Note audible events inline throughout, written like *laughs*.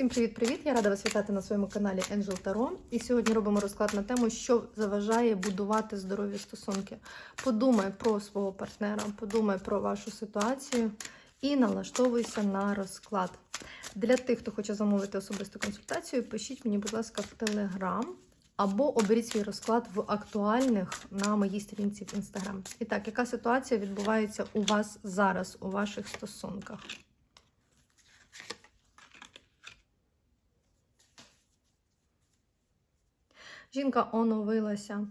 Всім привіт-привіт! Я рада вас вітати на своєму каналі Angel Tarot. І сьогодні робимо розклад на тему, що заважає будувати здорові стосунки. Подумай про свого партнера, подумай про вашу ситуацію і налаштовуйся на розклад. Для тих, хто хоче замовити особисту консультацію, пишіть мені, будь ласка, в Телеграм або оберіть свій розклад в актуальних на моїй сторінці в Інстаграм. І так, яка ситуація відбувається у вас зараз у ваших стосунках? Жінка оновилася.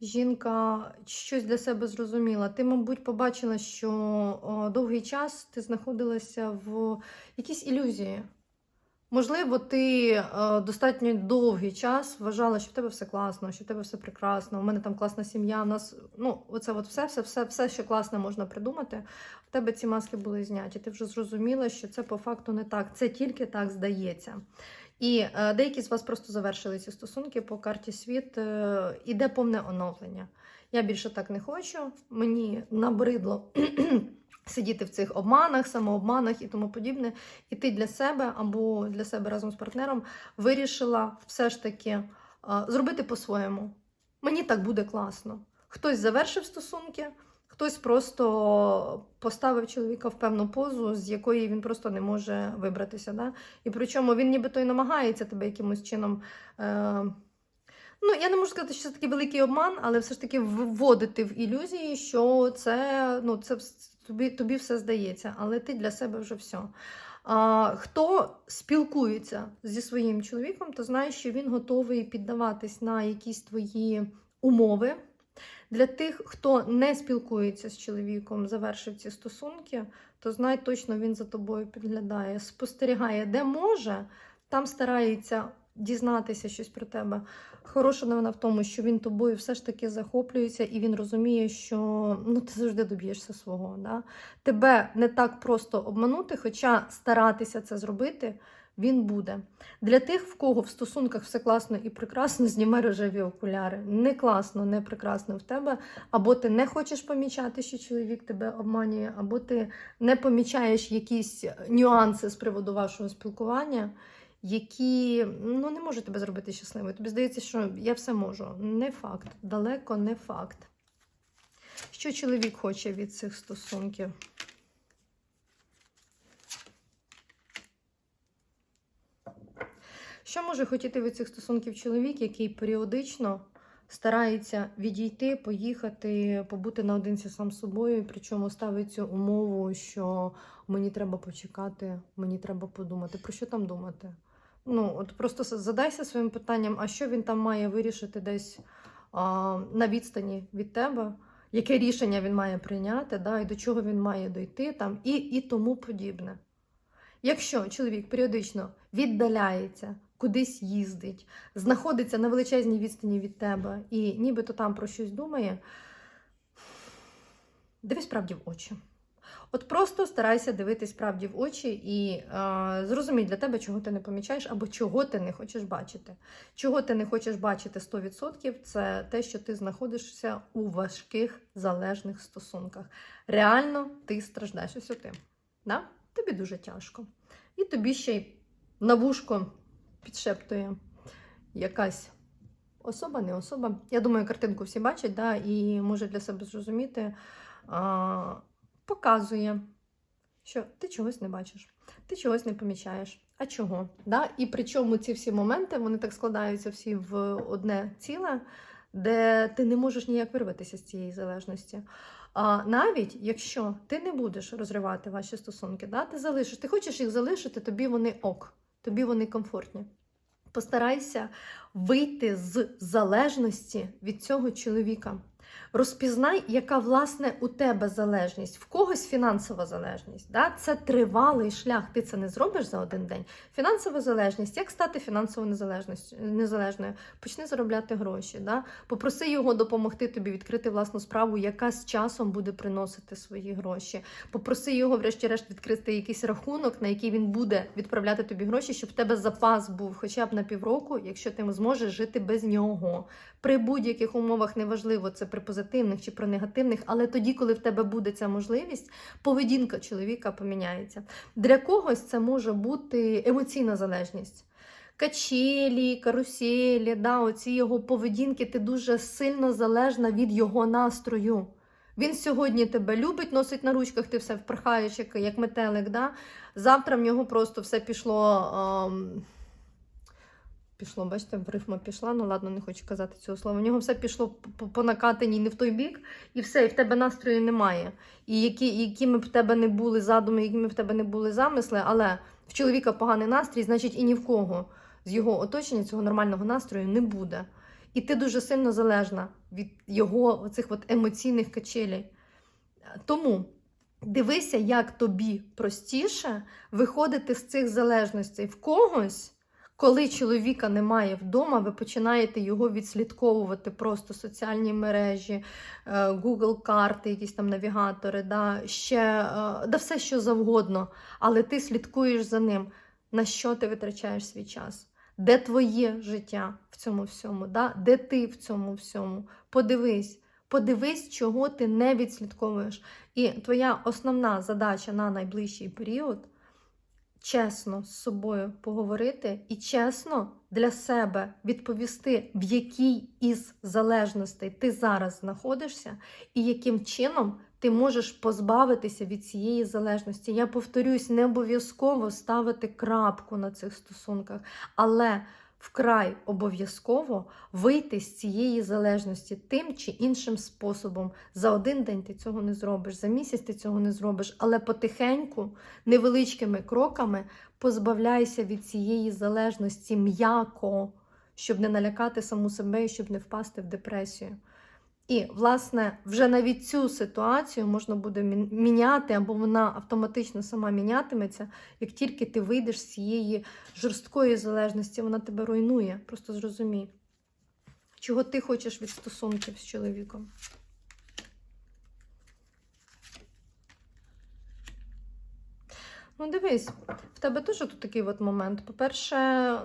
Жінка щось для себе зрозуміла. Ти, мабуть, побачила, що довгий час ти знаходилася в якійсь ілюзії. Можливо, ти достатньо довгий час вважала, що в тебе все класно, що в тебе все прекрасно, у мене там класна сім'я, у нас ну, оце от все, все, все, все, що класне можна придумати. В тебе ці маски були зняті. Ти вже зрозуміла, що це по факту не так. Це тільки так здається. І е, деякі з вас просто завершили ці стосунки по карті світ. Е, іде повне оновлення. Я більше так не хочу. Мені набридло *clears throat* сидіти в цих обманах, самообманах і тому подібне. І ти для себе або для себе разом з партнером вирішила все ж таки е, зробити по-своєму. Мені так буде класно. Хтось завершив стосунки. Хтось просто поставив чоловіка в певну позу, з якої він просто не може вибратися. Да? І причому він нібито і намагається тебе якимось чином. Е... Ну, я не можу сказати, що це такий великий обман, але все ж таки вводити в ілюзії, що це ну, це тобі тобі все здається, але ти для себе вже все. А, Хто спілкується зі своїм чоловіком, то знає, що він готовий піддаватись на якісь твої умови. Для тих, хто не спілкується з чоловіком, завершив ці стосунки, то знай точно він за тобою підглядає, спостерігає, де може, там старається дізнатися щось про тебе. Хороша новина в тому, що він тобою все ж таки захоплюється, і він розуміє, що ну, ти завжди доб'єшся свого. Да? Тебе не так просто обманути, хоча старатися це зробити він буде. Для тих, в кого в стосунках все класно і прекрасно, *laughs* знімай рожеві окуляри. Не класно, не прекрасно в тебе. Або ти не хочеш помічати, що чоловік тебе обманює, або ти не помічаєш якісь нюанси з приводу вашого спілкування, які ну, не можуть тебе зробити щасливою. Тобі здається, що я все можу. Не факт, далеко не факт. Що чоловік хоче від цих стосунків? Що може хотіти від цих стосунків чоловік, який періодично старається відійти, поїхати, побути наодинці сам з собою, причому ставить цю умову, що мені треба почекати, мені треба подумати. Про що там думати? Ну, от просто задайся своїм питанням, а що він там має вирішити десь а, на відстані від тебе, яке рішення він має прийняти, да, і до чого він має дойти, там, і, і тому подібне. Якщо чоловік періодично віддаляється, кудись їздить, знаходиться на величезній відстані від тебе і нібито там про щось думає, дивись правді в очі. От просто старайся дивитись правді в очі і е, зрозумій для тебе, чого ти не помічаєш, або чого ти не хочеш бачити. Чого ти не хочеш бачити 100%, це те, що ти знаходишся у важких залежних стосунках. Реально ти страждаєш ось ти. Да? Тобі дуже тяжко. І тобі ще й на вушко підшептує якась особа, не особа. Я думаю, картинку всі бачать, да, і може для себе зрозуміти, а, показує, що ти чогось не бачиш, ти чогось не помічаєш. А чого? Да? І причому ці всі моменти вони так складаються всі в одне ціле, де ти не можеш ніяк вирватися з цієї залежності. А навіть якщо ти не будеш розривати ваші стосунки, да, ти залишиш, ти хочеш їх залишити, тобі вони ок, тобі вони комфортні. Постарайся вийти з залежності від цього чоловіка. Розпізнай, яка власне у тебе залежність, в когось фінансова залежність. Да? Це тривалий шлях. Ти це не зробиш за один день. Фінансова залежність, як стати фінансово незалежною? Почни заробляти гроші. Да? Попроси його допомогти тобі відкрити власну справу, яка з часом буде приносити свої гроші. Попроси його, врешті-решт, відкрити якийсь рахунок, на який він буде відправляти тобі гроші, щоб в тебе запас був хоча б на півроку, якщо ти зможеш жити без нього. При будь-яких умовах неважливо, це при позитивних чи про негативних, але тоді, коли в тебе буде ця можливість, поведінка чоловіка поміняється. Для когось це може бути емоційна залежність. Качелі, каруселі, да, оці його поведінки, ти дуже сильно залежна від його настрою. Він сьогодні тебе любить, носить на ручках, ти все впрахаєш, як, як метелик. Да? Завтра в нього просто все пішло. Ем... Пішло, бачите, в рифма пішла, ну ладно, не хочу казати цього слова. В нього все пішло по, накатаній не в той бік, і все, і в тебе настрою немає. І які, якими б в тебе не були задуми, якими б в тебе не були замисли, але в чоловіка поганий настрій, значить і ні в кого з його оточення цього нормального настрою не буде. І ти дуже сильно залежна від його оцих от емоційних качелей. Тому дивися, як тобі простіше виходити з цих залежностей в когось. Коли чоловіка немає вдома, ви починаєте його відслідковувати просто соціальні мережі, е, Google карти, якісь там навігатори, да, ще е, да все що завгодно. Але ти слідкуєш за ним, на що ти витрачаєш свій час, де твоє життя в цьому всьому, да? де ти в цьому всьому. Подивись, подивись, чого ти не відслідковуєш. І твоя основна задача на найближчий період чесно з собою поговорити і чесно для себе відповісти, в якій із залежностей ти зараз знаходишся, і яким чином ти можеш позбавитися від цієї залежності. Я повторюсь, не обов'язково ставити крапку на цих стосунках, але вкрай обов'язково вийти з цієї залежності тим чи іншим способом. За один день ти цього не зробиш, за місяць ти цього не зробиш, але потихеньку, невеличкими кроками позбавляйся від цієї залежності м'яко, щоб не налякати саму себе і щоб не впасти в депресію. І, власне, вже навіть цю ситуацію можна буде міняти, або вона автоматично сама мінятиметься, як тільки ти вийдеш з цієї жорсткої залежності, вона тебе руйнує. Просто зрозумій, чого ти хочеш від стосунків з чоловіком. Ну, дивись, в тебе теж тут такий от момент. По-перше,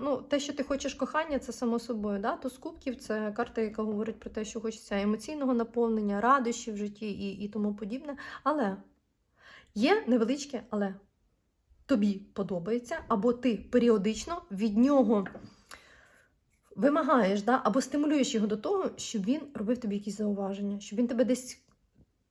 ну, те, що ти хочеш кохання, це само собою. Да? То з кубків це карта, яка говорить про те, що хочеться емоційного наповнення, радощів в житті і, і тому подібне. Але є невеличке, але тобі подобається, або ти періодично від нього вимагаєш, да? або стимулюєш його до того, щоб він робив тобі якісь зауваження, щоб він тебе десь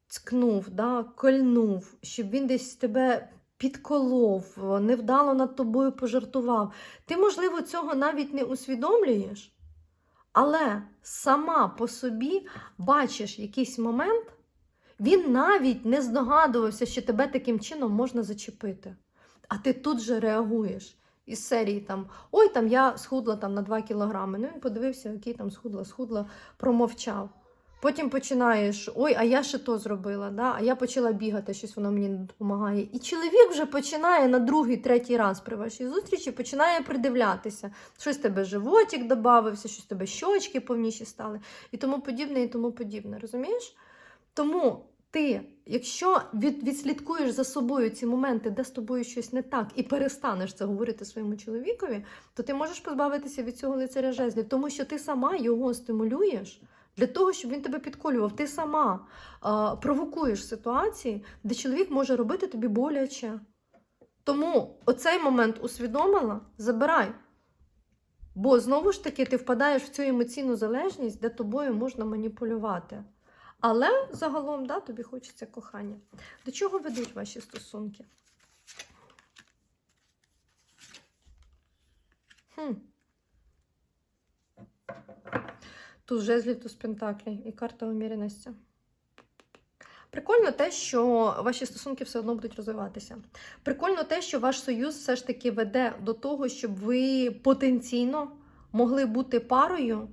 цкнув, да? кольнув, щоб він десь тебе підколов, невдало над тобою пожартував. Ти, можливо, цього навіть не усвідомлюєш, але сама по собі бачиш якийсь момент, він навіть не здогадувався, що тебе таким чином можна зачепити. А ти тут же реагуєш. Із серії там Ой, там я схудла там на 2 кілограми. Ну він подивився, який там схудла, схудла, промовчав. Потім починаєш, ой, а я ще то зробила, да? а я почала бігати, щось воно мені не допомагає. І чоловік вже починає на другий, третій раз при вашій зустрічі починає придивлятися. Щось тебе животик додався, щось тебе щочки повніші стали, і тому подібне, і тому подібне. Розумієш? Тому ти, якщо від, відслідкуєш за собою ці моменти, де з тобою щось не так, і перестанеш це говорити своєму чоловікові, то ти можеш позбавитися від цього лицаря жезлів, тому що ти сама його стимулюєш. Для того, щоб він тебе підколював, ти сама а, провокуєш ситуації, де чоловік може робити тобі боляче. Тому оцей момент усвідомила, забирай. Бо знову ж таки ти впадаєш в цю емоційну залежність, де тобою можна маніпулювати. Але загалом да, тобі хочеться кохання. До чого ведуть ваші стосунки? Хм. Туз жезлів, туз пентаклей і карта уміреності. Прикольно те, що ваші стосунки все одно будуть розвиватися. Прикольно те, що ваш союз все ж таки веде до того, щоб ви потенційно могли бути парою,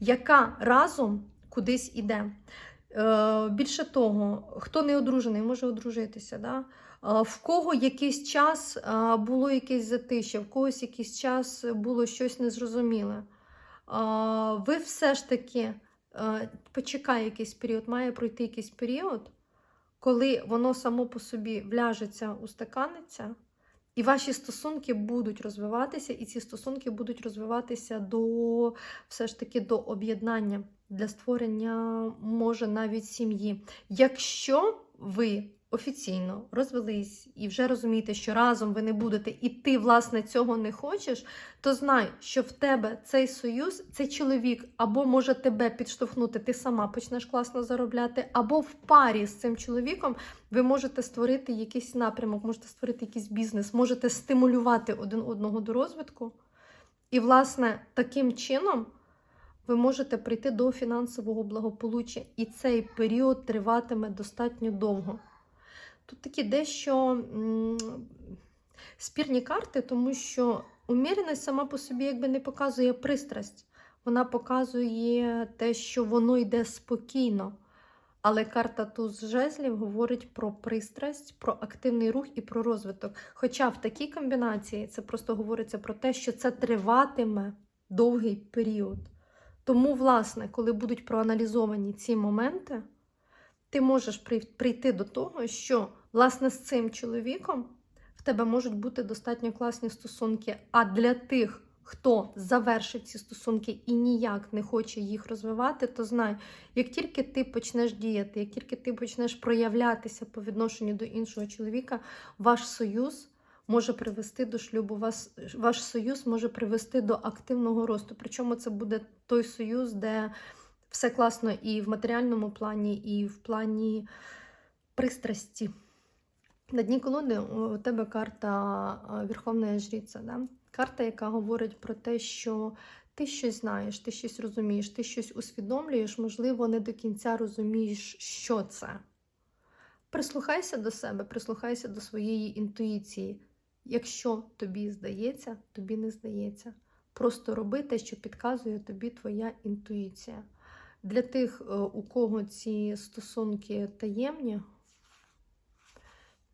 яка разом кудись іде. Е, більше того, хто не одружений, може одружитися. Да? Е, в кого якийсь час е, було якесь затище, в когось якийсь час було щось незрозуміле ви все ж таки почекай якийсь період, має пройти якийсь період, коли воно само по собі вляжеться, устаканиться, і ваші стосунки будуть розвиватися, і ці стосунки будуть розвиватися до все ж таки до об'єднання. для створення, може, навіть сім'ї. Якщо ви офіційно розвелись і вже розумієте, що разом ви не будете, і ти, власне, цього не хочеш, то знай, що в тебе цей союз, цей чоловік або може тебе підштовхнути, ти сама почнеш класно заробляти, або в парі з цим чоловіком ви можете створити якийсь напрямок, можете створити якийсь бізнес, можете стимулювати один одного до розвитку. І, власне, таким чином ви можете прийти до фінансового благополуччя, і цей період триватиме достатньо довго. Тут такі дещо спірні карти, тому що уміреність сама по собі якби не показує пристрасть. Вона показує те, що воно йде спокійно. Але карта туз жезлів говорить про пристрасть, про активний рух і про розвиток. Хоча в такій комбінації це просто говориться про те, що це триватиме довгий період. Тому, власне, коли будуть проаналізовані ці моменти, ти можеш прийти до того, що власне з цим чоловіком в тебе можуть бути достатньо класні стосунки. А для тих, хто завершив ці стосунки і ніяк не хоче їх розвивати, то знай, як тільки ти почнеш діяти, як тільки ти почнеш проявлятися по відношенню до іншого чоловіка, ваш союз може привести до шлюбу, вас, ваш союз може привести до активного росту. Причому це буде той союз, де все класно і в матеріальному плані, і в плані пристрасті. На дні колоди у тебе карта Верховна Жриця. Да? Карта, яка говорить про те, що ти щось знаєш, ти щось розумієш, ти щось усвідомлюєш, можливо, не до кінця розумієш, що це. Прислухайся до себе, прислухайся до своєї інтуїції. Якщо тобі здається, тобі не здається. Просто роби те, що підказує тобі твоя інтуїція. Для тих, е, у кого ці стосунки таємні,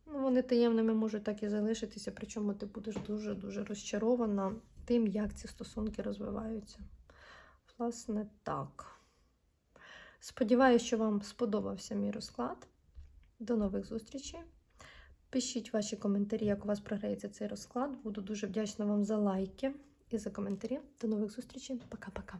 ну, вони таємними можуть так і залишитися, причому ти будеш дуже-дуже розчарована тим, як ці стосунки розвиваються. Власне, так. Сподіваюся, що вам сподобався мій розклад. До нових зустрічей. Пишіть ваші коментарі, як у вас програється цей розклад. Буду дуже вдячна вам за лайки і за коментарі. До нових зустрічей. Пока-пока.